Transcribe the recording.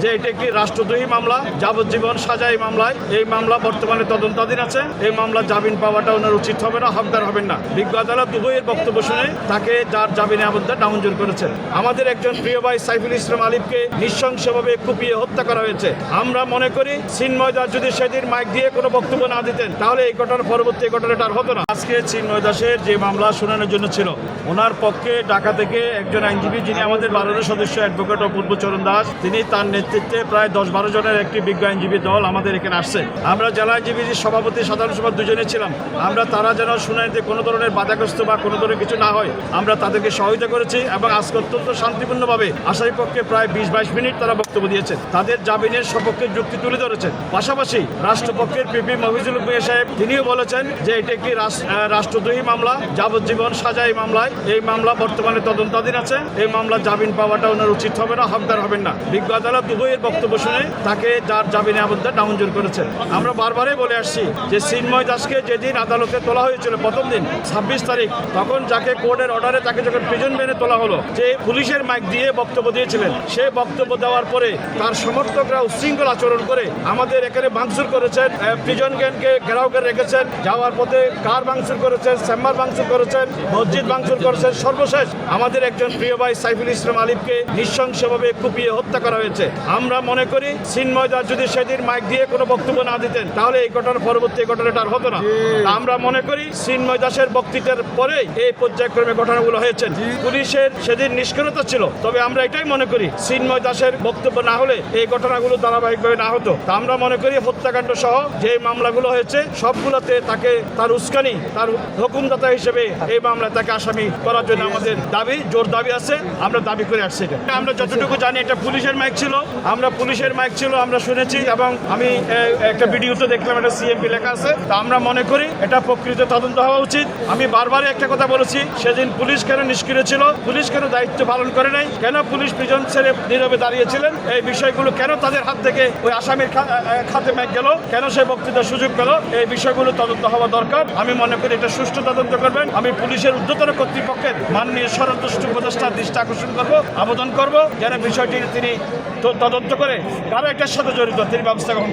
যে এটা একটি রাষ্ট্রদ্রোহী মামলা, যাবজ্জীবন সাজা এই মামলায়। এই মামলা বর্তমানে তদন্তাধীন আছে। এই মামলা জামিন পাওয়াটা ওনার উচিত হবে না, হকদার হবেন না। বিজ্ঞ আদালত উভয়ের বক্তব্য শুনে তাকে যার জামিনে আবেদন নামঞ্জুর করেছেন। আমাদের একজন প্রিয় ভাই সাইফুল ইসলাম আলিফকে নৃশংসভাবে কুপিয়ে হত্যা করা হয়েছে। আমরা মনে করি চিন্ময় দাস যদি সেদিন মাইক দিয়ে কোনো বক্তব্য না দিতেন, তাহলে এই ঘটনার পরবর্তী ঘটনাটা আর হতো না। আজকে চিন্ময় দাসের যে মামলা শুনানোর জন্য ছিল, ওনার পক্ষে ঢাকা থেকে একজন আইনজীবী যিনি আমাদের বারোর সদস্য অ্যাডভোকেট অপূর্ব চরণ দাস, তিনি তার নেতৃত্বে প্রায় দশ বারো জনের একটি বিজ্ঞ আইনজীবী দল আমাদের এখানে আসছে। আমরা জেলা আইনজীবীর সভাপতি, সাধারণ সভা দুজনে ছিলাম। আমরা তারা যেন শুনানিতে কোনো ধরনের বাধাগ্রস্ত বা কোনো ধরনের কিছু না হয়, আমরা তাদেরকে সহায়তা করেছি এবং আজকে অত্যন্ত শান্তিপূর্ণভাবে আসামি পক্ষে প্রায় বিশ বাইশ মিনিট তারা বক্তব্য দিয়েছেন। তাদের জামিনের সপক্ষে যুক্তি তুলে ধরেছেন। পাশাপাশি রাষ্ট্রপক্ষের পিপি মফিজুল মিয়া সাহেব, তিনিও বলেছেন যে এটি একটি রাষ্ট্রদ্রোহী মামলা, যাবজ্জীবন সাজা এই মামলায়। এই মামলা বর্তমানে তদন্তাধীন আছে। এই মামলা জামিন পাওয়াটা ওনার উচিত হবে না হকদার হবেন না। বিজ্ঞ আদালত উভয়ের বক্তব্য শুনে তাকে যার জামিনে আবেদন নামঞ্জুর করেছেন আমরা বারবারই বলে আসছি যে চিন্ময় দাসকে যেদিন আদালতে তোলা হয়েছিল প্রথম দিন, ছাব্বিশ তারিখ, তখন যাকে কোর্টের অর্ডারে তাকে যখন প্রিজন মেনে তোলা হলো, যে পুলিশের মাইক দিয়ে বক্তব্য দিয়েছিলেন, সে বক্তব্য দেওয়ার পরে তার সমর্থকরা উচ্ছৃঙ্খল আচরণ করে আমাদের এখানে ভাঙচুর করেছেন প্রিজন গ্যানকে ঘেরাও করে রেখেছেন, যাওয়ার পথে কার ভাঙচুর করেছেন চেম্বার ভাঙচুর করেছেন, মসজিদ ভাঙচুর করেছেন, সর্বশেষ আমাদের একজন প্রিয় ভাই সাইফুল ইসলাম আলিফকে নৃশংসভাবে কুপিয়ে হত্যা করা হয়েছে। আমরা মনে করি চিন্ময় দাস যদি সেদিন মাইক দিয়ে কোনো বক্তব্য না দিতেন তাহলে এই ঘটনার পরবর্তী ঘটনাটা হতো না। আমরা মনে করি চিন্ময় দাসের বক্তৃতার পরে এই পর্যায়ক্রমে ঘটনাগুলো হয়েছে পুলিশের সেদিন নিষ্ক্রিয়তা ছিল তবে আমরা এটাই মনে করি চিন্ময় দাসের বক্তব্য না হলে এই ঘটনাগুলো ধারাবাহিকভাবে না হতো। তা আমরা মনে করি হত্যাকাণ্ড সহ যে মামলাগুলো হয়েছে সবগুলোতে তাকে তার উস্কানি তার হুকুমদাতা হিসেবে এই মামলায় তাকে আসামি করার জন্য আমাদের দাবি জোর দাবি আছে। আমরা দাবি করে আসছি আমরা যতটুকু জানি এটা পুলিশের মাইক ছিল। আমরা পুলিশের মাইক ছিল, আমরা শুনেছি এবং আমি একটা ভিডিওতে দেখলাম এটা সিএমপি লেখা আছে। তা আমরা মনে করি এটা প্রকৃত তদন্ত হওয়া উচিত। আমি বারবারই একটা কথা বলেছি, সেদিন পুলিশ কেন নিষ্ক্রিয় ছিল? পুলিশ কেন দায়িত্ব পালন করে নাই? কেন পুলিশ প্রিজন ছেড়ে নীরবে দাঁড়িয়েছিলেন এই বিষয়গুলো কেন তাদের হাত থেকে ওই আসামির খাতে ম্যাক গেল? কেন সে বক্তৃতার সুযোগ পেল? এই বিষয়গুলো তদন্ত হওয়া দরকার। আমি মনে করি এটা সুষ্ঠু তদন্ত করবেন। আমি পুলিশের ঊর্ধ্বতন কর্তৃপক্ষের মাননীয় স্বরাষ্ট্র উপদেষ্টার দৃষ্টি আকর্ষণ করব, আবেদন করব, যেন বিষয়টি তিনি তদন্ত করে কারও এটার সাথে জড়িত তিনি ব্যবস্থা গ্রহণ